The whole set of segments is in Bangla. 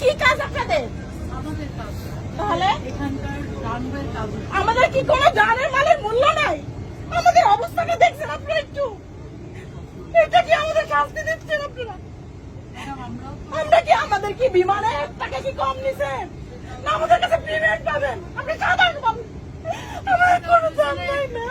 কি কাজ আপনাদের? তাহলে। আমাদের কি কোনো জানের মালের মূল্য নাই? আমাদের অবস্থাটা দেখছেন আপনারা একটু। এটা কি আমাদের শাস্তি দিচ্ছেন আপনারা? আমরা কি আমাদের কি বিমানে টাকা কি কম নিছেন? না আমাদের কাছে পেমেন্ট পাবেন। আপনি সাধারণ পাবেন আমাদের কোনো দাম নাই না।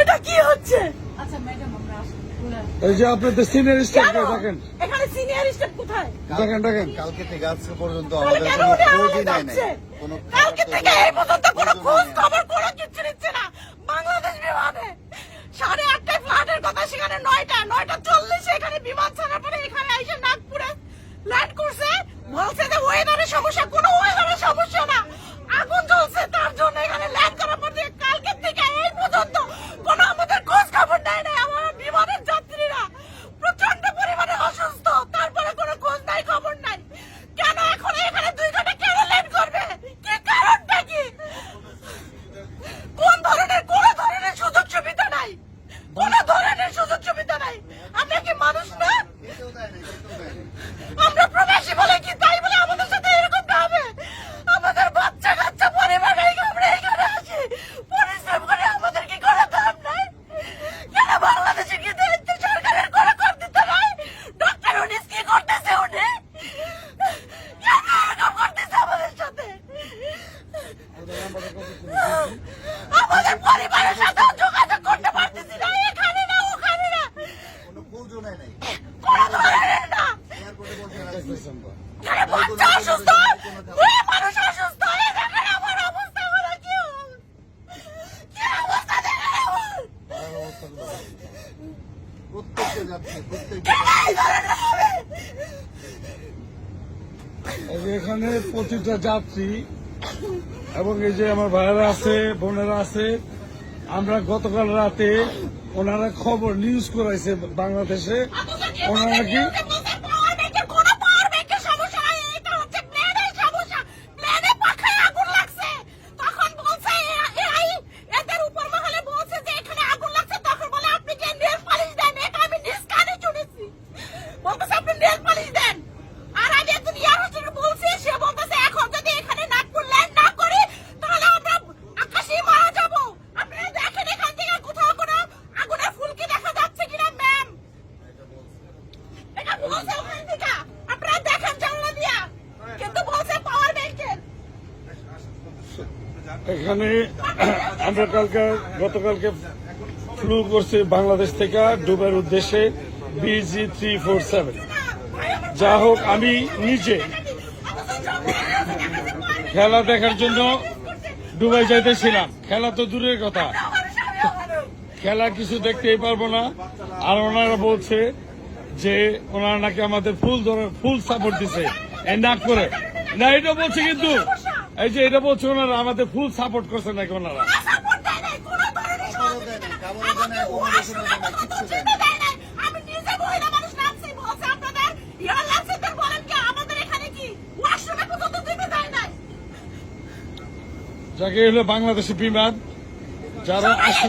এটা কি হচ্ছে? আচ্ছা ম্যাডাম আমরা আসি। চলে আসি। এই যে আপনাদের সিনিয়র কেন? দেখেন এখানে সিনিয়র স্টাফ কোথায়? দেখেন দেখেন। কালকে থেকে আজকে পর্যন্ত আমাদের কোনো খোঁজই আমাদের নাই কোনো কালকে থেকে তো এই পর্যন্ত কোনো খোঁজও খোঁজ খবর কোনো কিচ্ছু নিচ্ছে না। বাংলাদেশ বিমানে সাড়ে আটটায় ফ্লাইটের কথা সেখানে নয়টা নয়টা চল্লিশে এখানে বিমান ছাড়ার পরে এখানে এসে নাগপুরে ল্যান্ড করছে বলছে যে ওয়েদারের সমস্যা কোনো ওয়েদারের সমস্যা না আগুন জ্বলছে তার জন্য এখানে ল্যান্ড করার পর দিয়ে কালকে থেকে এই পর্যন্ত কোনো আমাদের খোঁজ খবর নেয় নাই আমার বিমানের যাত্রীরা প্রচণ্ড পরিমাণে অসুস্থ তারপরে কোনো খোঁজ নাই খবর নাই কেন এখন এখানে দুই ঘণ্টা কেন লেট করবে কি কারণটা কি কোন ধরনের কোন ধরনের সুযোগ সুবিধা নাই কোন ধরনের সুযোগ সুবিধা নাই আমরা কি মানুষ না খেতেও দেয় নাই, খেতেও দেয় নাই। আমরা প্রবাসী বলে কি তাই বলে আমাদের সাথে এরকমটা হবে আমাদের বাচ্চা কাচ্চা পরিবার এই আমরা এখানে আসি পরিশ্রম করে আমাদের কি করে দাম নাই কেন বাংলাদেশে কি দায়িত্ব সরকারের করে কর দিতে নাই ডক্টর উনিস কি করতেছে উনি কেন এরকম করতেছে আমাদের সাথে আমাদের পরিবারের সাথে যোগাযোগ করতে পারতেছি না এখানে না ওখানে না। কোনো খোঁজও নেয় নাই। কোনো ধরনের না। এয়ারপোর্টে বসে বাচ্চা অসুস্থ? মেয়ে মানুষ অসুস্থ? এই আমার অবস্থা হলো কি কি অবস্থা দেখেন আমার? প্রত্যেককে যাচ্ছে প্রত্যেককে এই ধরনের হবে? এখানে প্রতিটা যাত্রী এবং এই যে আমার ভাইয়েরা আছে, বোনেরা আছে, আমরা গতকাল রাতে ওনারা খবর নিউজ করাইছে বাংলাদেশে। ওনারা কি পাওয়ার ব্যাংকের কোনো পাওয়ার ব্যাংকের সমস্যা নাই এটা হচ্ছে প্লেনের সমস্যা প্লেনে পাখায় আগুন লাগছে তখন বলছে এ- এরাই এদের উপর মহলে বলছে যে এখানে আগুন লাগছে তখন বলে আপনি যে নেল পালিশ দেন এটা আমি নিজ কানে শুনেছি বলতেছে আপনি নেল পালিশ দেন আর আমি একজন ইয়ার হোস্টেল বলছি সে বলতেছে এখন যদি এখানে নাগপুর ল্যান্ড না করি তাহলে আমরা আকাশেই মারা যাব আপনারা দেখেন এখান থেকে কোথাও কোনো আগুনের ফুলকি দেখা যাচ্ছে কিনা ম্যাম এটা বলছে ওখান থেকে আপনারা দেখেন জানলা দিয়া কিন্তু বলছে পাওয়ার ব্যাংকের এখানে আমরা কালকে, গতকালকে ফ্লু করছি বাংলাদেশ থেকে ডুবের উদ্দেশ্যে বিজি থ্রি ফোর সেভেন যা হোক, আমি নিজে খেলা দেখার জন্য ডুবাই যাইতেছিলাম। খেলা তো দূরের কথা। খেলা কিছু দেখতেই পারব না। আর ওনারা বলছে যে ওনারা নাকি আমাদের ফুল ধরে ফুল সাপোর্ট দিছে। নাক করে। না এটা বলছে কিন্তু এই যে এটা বলছে ওনারা আমাদের ফুল সাপোর্ট করছে নাকি ওনারা? যাকে হলো বাংলাদেশি বিমান যারা আসে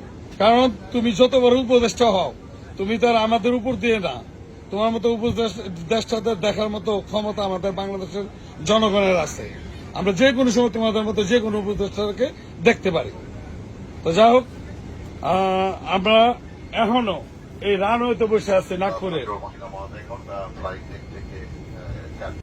কারণ তুমি যত বড় উপদেষ্টা হও, তুমি তো আর আমাদের উপর দিয়ে না। তোমার মতো উপদেষ্টাদের দেখার মতো ক্ষমতা আমাদের বাংলাদেশের জনগণের আছে। আমরা যে কোনো সময় তোমাদের মতো যে কোনো উপদেষ্টাকে দেখতে পারি। তো যা হোক আমরা এখনও এই রানওয়েতে বসে আছি নাগপুরে। মহিলা মহোদয় ফ্লাইট